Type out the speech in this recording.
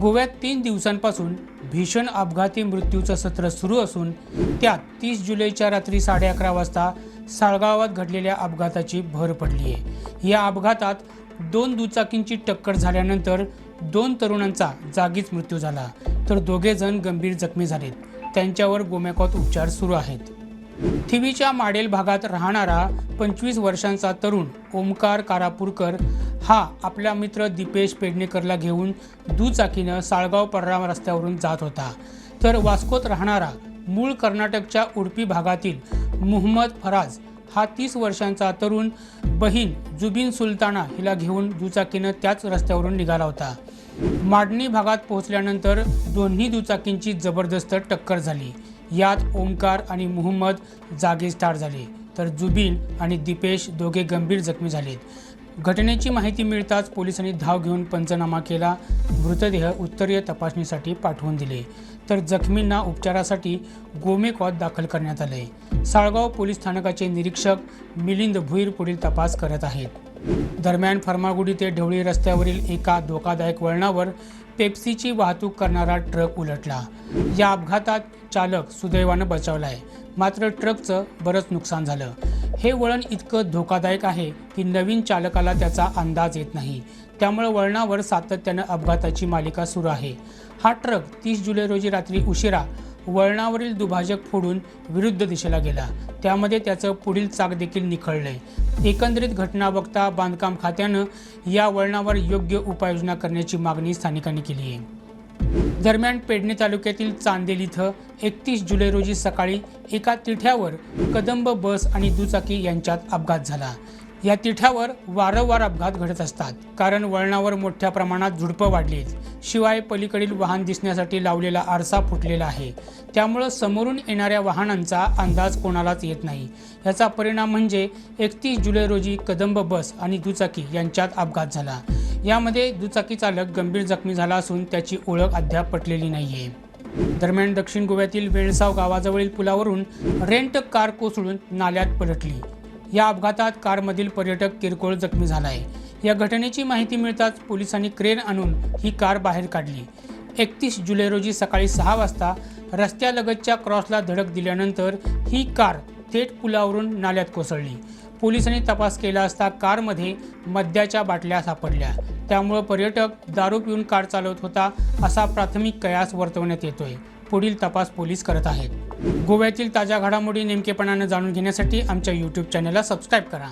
गोव्यात तीन दिवसांपासून भीषण अपघाती मृत्यूचं सत्र सुरू असून त्यात तीस जुलैच्या रात्री साडे अकरा वाजता साळगावात घडलेल्या अपघाताची भर पडली आहे. या अपघातात दोन दुचाकींची टक्कर झाल्यानंतर दोन तरुणांचा जागीच मृत्यू झाला. तर दोघे जण गंभीर जखमी झालेत. त्यांच्यावर गोमेकॉत उपचार सुरू आहेत. थिवीच्या माडेल भागात राहणारा पंचवीस वर्षांचा तरुण ओमकार कारापूरकर हा आपला मित्र दीपेश पेडणेकरला घेऊन दुचाकीनं साळगाव पर्राम रस्त्यावरून जात होता. तर वास्कोत राहणारा मूळ कर्नाटकच्या उडपी भागातील मुहम्मद फराज हा तीस वर्षांचा तरुण बहीण जुबिन सुलताना हिला घेऊन दुचाकीनं त्याच रस्त्यावरून निघाला होता. माडणी भागात पोहोचल्यानंतर दोन्ही दुचाकींची जबरदस्त टक्कर झाली. यात ओमकार आणि मुहम्मद जागीच ठार झाले. तर जुबिन आणि दीपेश दोघे गंभीर जखमी झालेत. घटनेची माहिती मिळताच पोलिसांनी धाव घेऊन पंचनामा केला. मृतदेह उत्तरीय तपासणीसाठी पाठवून दिले. तर जखमींना उपचारासाठी गोमेकॉत दाखल करण्यात आले. साळगाव पोलीस स्थानकाचे निरीक्षक मिलिंद भुईर पुढील तपास करत आहेत. दरम्यान फर्मागुडी ते ढवळी रस्त्यावरील एका धोकादायक वळणावर पेप्सीची वाहतूक करणारा ट्रक उलटला. या अपघातात चालक सुदैवानं बचावलाय. मात्र ट्रकचं बरंच नुकसान झालं. हे वळण इतकं धोकादायक आहे की नवीन चालकाला त्याचा अंदाज येत नाही. त्यामुळे वळणावर सातत्यानं अपघाताची मालिका सुरू आहे. हा ट्रक तीस जुलै रोजी रात्री उशिरा वळणावरील दुभाजक फोडून विरुद्ध दिशेला गेला. त्यामध्ये त्याचं पुढील चाक देखील निखळलंय. एकंदरीत घटना बघता बांधकाम खात्यानं या वळणावर योग्य उपाययोजना करण्याची मागणी स्थानिकांनी केली आहे दरम्यान पेडणे तालुक्यातील चांदेल इथं एकतीस जुलै रोजी सकाळी एका तिठ्यावर कदंब बस आणि दुचाकी यांच्यात अपघात झाला. या तिठ्यावर वारंवार अपघात घडत असतात कारण वळणावर मोठ्या प्रमाणात झुडपं वाढलीत. शिवाय पलीकडील वाहन दिसण्यासाठी लावलेला आरसा फुटलेला आहे. त्यामुळं समोरून येणाऱ्या वाहनांचा अंदाज कोणालाच येत नाही. याचा परिणाम म्हणजे एकतीस जुलै रोजी कदंब बस आणि दुचाकी यांच्यात अपघात झाला. यामध्ये दुचाकी चालक गंभीर जखमी झाला असून त्याची ओळख अद्याप पटलेली नाहीये. दरम्यान दक्षिण गोव्यातील वेळसाव गावाजवळील पुलावरून रेंट कार कोसळून नाल्यात पलटली. या अपघातात कारमधील पर्यटक किरकोळ जखमी झाला आहे या घटनेची माहिती मिळताच पोलिसांनी क्रेन आणून ही कार बाहेर काढली. एकतीस जुलै रोजी सकाळी सहा वाजता रस्त्यालगतच्या क्रॉसला धडक दिल्यानंतर ही कार थेट पुलावरून नाल्यात कोसळली. पोलिसांनी तपास केला असता कारमध्ये मद्याच्या बाटल्या सापडल्या. त्यामुळं पर्यटक दारू पिऊन कार चालवत होता असा प्राथमिक कयास वर्तवण्यात येतोय. पुढील तपास पोलीस करत आहेत. गोव्यातील ताज्या घडामोडी नेमकेपणानं जाणून घेण्यासाठी आमच्या यूट्यूब चॅनलला सबस्क्राईब करा.